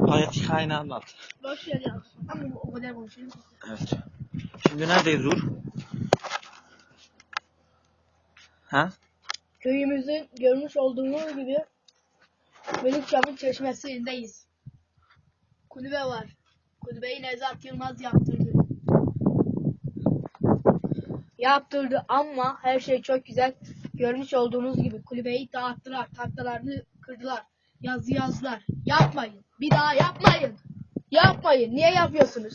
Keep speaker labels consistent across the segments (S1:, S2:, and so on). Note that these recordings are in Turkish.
S1: Hayat hikayeni anlat.
S2: Boş ver ya. Ama o kadar konuşuyor.
S1: Evet. Şimdi neredeyiz Uğur? Ha?
S2: Köyümüzün görmüş olduğunuz gibi Melikşah'ın çeşmesindeyiz. Kulübe var. Kulübeyi Nevzat Yılmaz yaptırdı. Yaptırdı ama her şey çok güzel. Görmüş olduğunuz gibi kulübeyi dağıttılar. Tahtalarını kırdılar. Yazı yazdılar. Yapmayın. Bir daha yapmayın. Yapmayın. Niye yapıyorsunuz?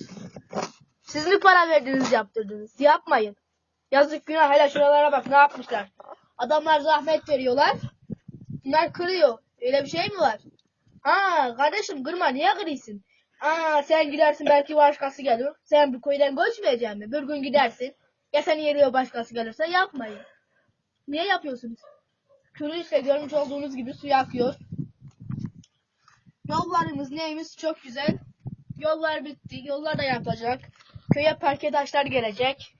S2: Siz mi para verdiniz yaptırdınız? Yapmayın. Yazık günah hele şuralara bak ne yapmışlar. Adamlar zahmet veriyorlar. Bunlar kırıyor. Öyle bir şey mi var? Ha kardeşim kırma niye kırıyorsun? Aa sen gidersin belki başkası gelir. Sen bu köyden göçmeyeceksin mi? Bir gün gidersin. Ya senin yerine başkası gelirse yapmayın. Niye yapıyorsunuz? Kürü işte görmüş olduğunuz gibi su yakıyor. Yollarımız neyimiz çok güzel. Yollar bitti. Yollar da yapılacak. Köye parke taşlar gelecek.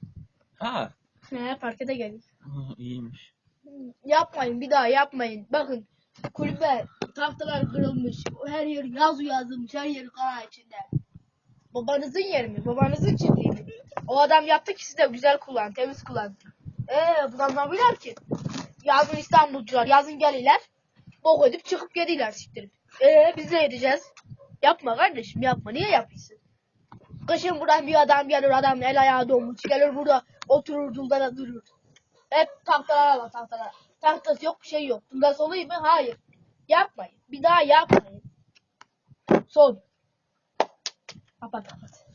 S1: Ha.
S2: He parke de gelir.
S1: Hı, iyiymiş.
S2: Yapmayın bir daha yapmayın. Bakın kulübe tahtalar kırılmış. Her yer yazı yazılmış. Her yer kara içinde. Babanızın yeri mi? Babanızın çiftliği mi? O adam yaptı ki siz de güzel kullan, temiz kullan. Eee bu anlamıyorlar ki. Yazın İstanbulcular yazın gelirler. Bok edip çıkıp gidiyorlar siktirip. Eee biz ne edeceğiz? Yapma kardeşim yapma. Niye yapıyorsun? Kışın buradan bir adam gelir adam el ayağı donmuş gelir burada oturur dulda da durur. Hep tahtalara bak tahtalara. Tahtası yok bir şey yok. Duldası olayım mı? Hayır. Yapmayın. Bir daha yapmayın. Son. Kapat kapat.